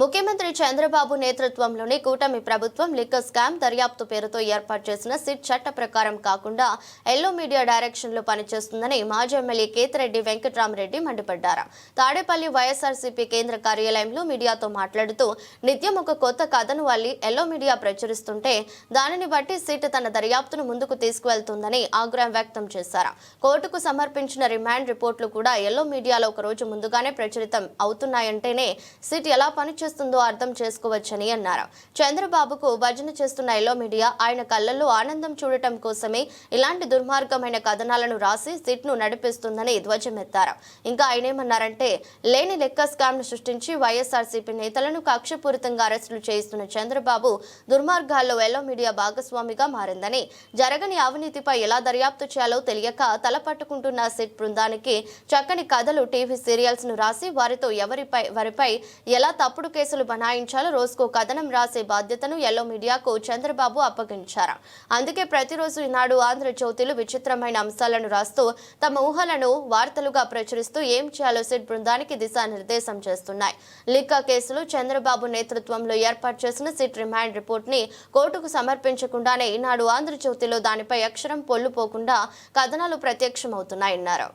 ముఖ్యమంత్రి చంద్రబాబు నేతృత్వంలోని కూటమి ప్రభుత్వం లిక్కర్ స్కామ్ దర్యాప్తు పేరుతో ఏర్పాటు చేసిన సిట్ చట్ట ప్రకారం కాకుండా ఎల్లో మీడియా డైరెక్షన్లో పనిచేస్తుందని మాజీ ఎమ్మెల్యే కేతిరెడ్డి వెంకట్రామరెడ్డి మండిపడ్డారు. తాడేపల్లి వైఎస్ఆర్సీపీ కేంద్ర కార్యాలయంలో మీడియాతో మాట్లాడుతూ నిత్యం ఒక కొత్త కథను వల్లి ఎల్లో మీడియా ప్రచురిస్తుంటే దానిని బట్టి సిట్ తన దర్యాప్తును ముందుకు తీసుకువెళ్తుందని ఆగ్రహం వ్యక్తం చేశారు. కోర్టుకు సమర్పించిన రిమాండ్ రిపోర్టులు కూడా ఎల్లో మీడియాలో ఒక రోజు ముందుగానే ప్రచురితం అవుతున్నాయంటేనే సిట్ ఎలా పనిచేస్తుంది అర్థం చేసుకోవచ్చని అన్నారు. చంద్రబాబుకు భజన చేస్తున్న ఎల్లో మీడియా ఆయన కళ్ళల్లో ఆనందం చూడటం కోసమే ఇలాంటి దుర్మార్గమైన కథనాలను రాసి సిట్ను నడిపిస్తుందని ధ్వజమెత్తారు. ఇంకా ఆయనేమన్నారంటే లేని లెక్క స్కామ్ను సృష్టించి వైఎస్ఆర్సీపీ నేతలను కక్షపూరితంగా అరెస్టులు చేయిస్తున్న చంద్రబాబు దుర్మార్గాల్లో ఎల్లో మీడియా భాగస్వామిగా మారిందని జరగని అవినీతిపై ఎలా దర్యాప్తు చేయాలో తెలియక తలపట్టుకుంటున్న సిట్ బృందానికి చక్కని కథలు టీవీ సీరియల్స్ను రాసి వారితో ఎవరిపై వారిపై ఎలా తప్పుడు కేసులు బనాయించాలో రోజుకు కథనం రాసే బాధ్యతను ఎల్లో మీడియాకు చంద్రబాబు అప్పగించారు. అందుకే ప్రతిరోజు ఈనాడు ఆంధ్రజ్యోతిలు విచిత్రమైన అంశాలను రాస్తూ తమ ఊహలను వార్తలుగా ప్రచురిస్తూ ఏం చేయాలో సిట్ బృందానికి దిశానిర్దేశం చేస్తున్నాయి. లిక్క కేసులో చంద్రబాబు నేతృత్వంలో ఏర్పాటు చేసిన సిట్ రిమాండ్ రిపోర్ట్ని కోర్టుకు సమర్పించకుండానే ఈనాడు ఆంధ్రజ్యోతిలో దానిపై అక్షరం పొల్లుపోకుండా కథనాలు ప్రత్యక్షమవుతున్నాయన్నారు.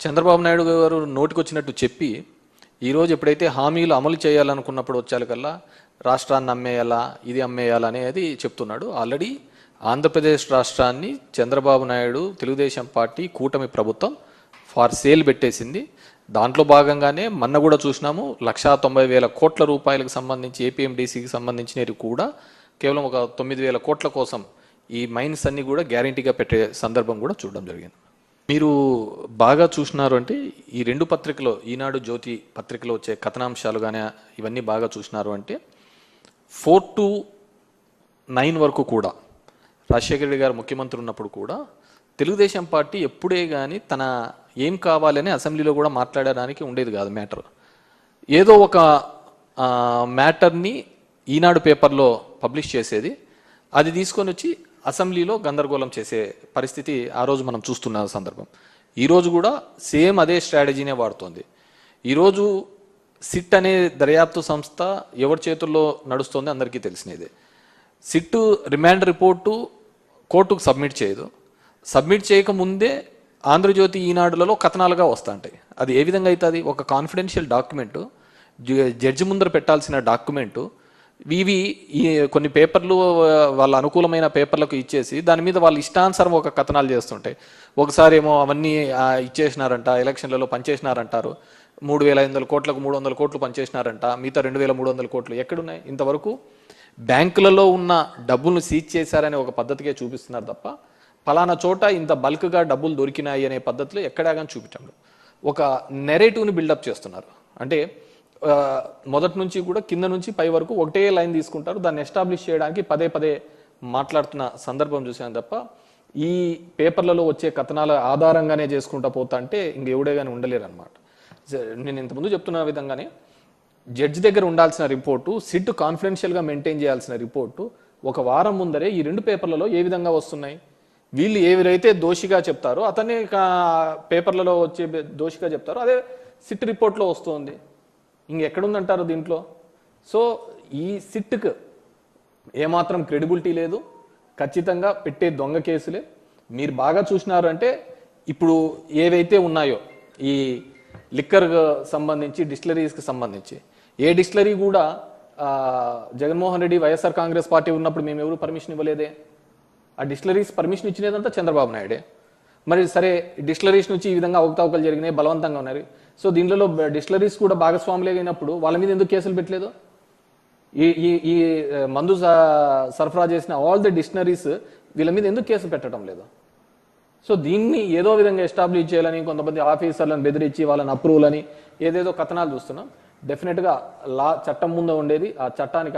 చంద్రబాబు నాయుడు గారు నోటికొచ్చినట్టు చెప్పి ఈరోజు ఎప్పుడైతే హామీలు అమలు చేయాలనుకున్నప్పుడు వచ్చేకల్లా రాష్ట్రాన్ని అమ్మేయాలా ఇది అమ్మేయాలా అనేది చెప్తున్నాడు. ఆల్రెడీ ఆంధ్రప్రదేశ్ రాష్ట్రాన్ని చంద్రబాబు నాయుడు తెలుగుదేశం పార్టీ కూటమి ప్రభుత్వం ఫార్ సేల్ పెట్టేసింది. దాంట్లో భాగంగానే మొన్న కూడా చూసినాము లక్షా తొంభై వేల కోట్ల రూపాయలకు సంబంధించి ఏపీఎండిసికి సంబంధించినవి కూడా కేవలం ఒక తొమ్మిది వేల కోట్ల కోసం ఈ మైన్స్ అన్ని కూడా గ్యారంటీగా పెట్టే సందర్భం కూడా చూడడం జరిగింది. మీరు బాగా చూసినారు అంటే ఈ రెండు పత్రికలో ఈనాడు జ్యోతి పత్రికలో వచ్చే కథనాంశాలు కానీ ఇవన్నీ బాగా చూసినారు అంటే ఫోర్ టు నైన్ వరకు కూడా రాజశేఖర రెడ్డి గారు ముఖ్యమంత్రి ఉన్నప్పుడు కూడా తెలుగుదేశం పార్టీ ఎప్పుడే కానీ తన ఏం కావాలని అసెంబ్లీలో కూడా మాట్లాడడానికి ఉండేది కాదు మ్యాటర్. ఏదో ఒక మ్యాటర్ని ఈనాడు పేపర్లో పబ్లిష్ చేసేది. అది తీసుకొని వచ్చి అసెంబ్లీలో గందరగోళం చేసే పరిస్థితి ఆ రోజు మనం చూస్తున్న సందర్భం. ఈరోజు కూడా సేమ్ అదే స్ట్రాటజీనే వాడుతోంది. ఈరోజు సిట్ అనే దర్యాప్తు సంస్థ ఎవరి చేతుల్లో నడుస్తుంది అందరికీ తెలిసినదే. సిట్ రిమాండ్ రిపోర్టు కోర్టుకు సబ్మిట్ చేయదు. సబ్మిట్ చేయకముందే ఆంధ్రజ్యోతి ఈనాడులలో కథనాలుగా వస్తుంటాయి. అది ఏ విధంగా అవుతుంది ఒక కాన్ఫిడెన్షియల్ డాక్యుమెంటు జడ్జి ముందర పెట్టాల్సిన డాక్యుమెంటు ఇవి ఈ కొన్ని పేపర్లు వాళ్ళ అనుకూలమైన పేపర్లకు ఇచ్చేసి దాని మీద వాళ్ళు ఇష్టానుసారం ఒక కథనాలు చేస్తుంటాయి ఒకసారి ఏమో అవన్నీ ఇచ్చేసినారంట ఎలక్షన్లలో పనిచేసినారంటారు మూడు వేల ఐదు వందల కోట్లకు మూడు వందల కోట్లు పనిచేసినారంట మిగతా రెండు వేల మూడు వందల కోట్లు ఎక్కడున్నాయి? ఇంతవరకు బ్యాంకులలో ఉన్న డబ్బులను సీజ్ చేశారనే ఒక పద్ధతికే చూపిస్తున్నారు తప్ప ఫలానా చోట ఇంత బల్క్గా డబ్బులు దొరికినాయి అనే పద్ధతిలో ఎక్కడా కానీ ఒక నెరేటివ్ని బిల్డప్ చేస్తున్నారు. అంటే మొదటి నుంచి కూడా కింద నుంచి పై వరకు ఒకటే లైన్ తీసుకుంటారు. దాన్ని ఎస్టాబ్లిష్ చేయడానికి పదే పదే మాట్లాడుతున్న సందర్భం చూసాను తప్ప ఈ పేపర్లలో వచ్చే కథనాల ఆధారంగానే చేసుకుంటా పోతా అంటే ఇంక ఎవడే కానీ ఉండలేరు అనమాట నేను ఇంతకుముందు చెప్తున్న విధంగానే జడ్జి దగ్గర ఉండాల్సిన రిపోర్టు సిట్ కాన్ఫిడెన్షియల్గా మెయింటైన్ చేయాల్సిన రిపోర్టు ఒక వారం ముందరే ఈ రెండు పేపర్లలో ఏ విధంగా వస్తున్నాయి? వీళ్ళు ఏవిరైతే దోషిగా చెప్తారో అతనే కా- పేపర్లలో వచ్చే దోషిగా చెప్తారో అదే సిట్ రిపోర్ట్లో వస్తుంది. ఇంకెక్కడుందంటారు దీంట్లో? సో ఈ సిట్కు ఏమాత్రం క్రెడిబిలిటీ లేదు. ఖచ్చితంగా పెట్టే దొంగ కేసులే. మీరు బాగా చూసినారు అంటే ఇప్పుడు ఏవైతే ఉన్నాయో ఈ లిక్కర్ సంబంధించి డిస్టిలరీస్కి సంబంధించి ఏ డిస్టిలరీ కూడా Jaganmohan Reddy YSR Congress party ఉన్నప్పుడు మేము ఎవరు పర్మిషన్ ఇవ్వలేదే? ఆ డిస్టిలరీస్ పర్మిషన్ ఇచ్చినదంతా చంద్రబాబు నాయుడే. మరి సరే డిస్టిలరీస్ నుంచి ఈ విధంగా అవకతవకలు జరిగినాయి బలవంతంగా ఉన్నారు. సో దీనిలో డిస్టిలరీస్ కూడా భాగస్వాములే అయినప్పుడు వాళ్ళ మీద ఎందుకు కేసులు పెట్టలేదు? ఈ ఈ ఈ మందు సరఫరా చేసిన ఆల్ ది డిక్షనరీస్ వీళ్ళ మీద ఎందుకు కేసు పెట్టడం లేదు? సో దీన్ని ఏదో విధంగా ఎస్టాబ్లిష్ చేయాలని కొంతమంది ఆఫీసర్లను బెదిరించి వాళ్ళని అప్రూవల్ అని ఏదేదో కథనాలు చూస్తున్నాం. డెఫినెట్గా లా చట్టం ముందు ఉండేది ఆ చట్టానికి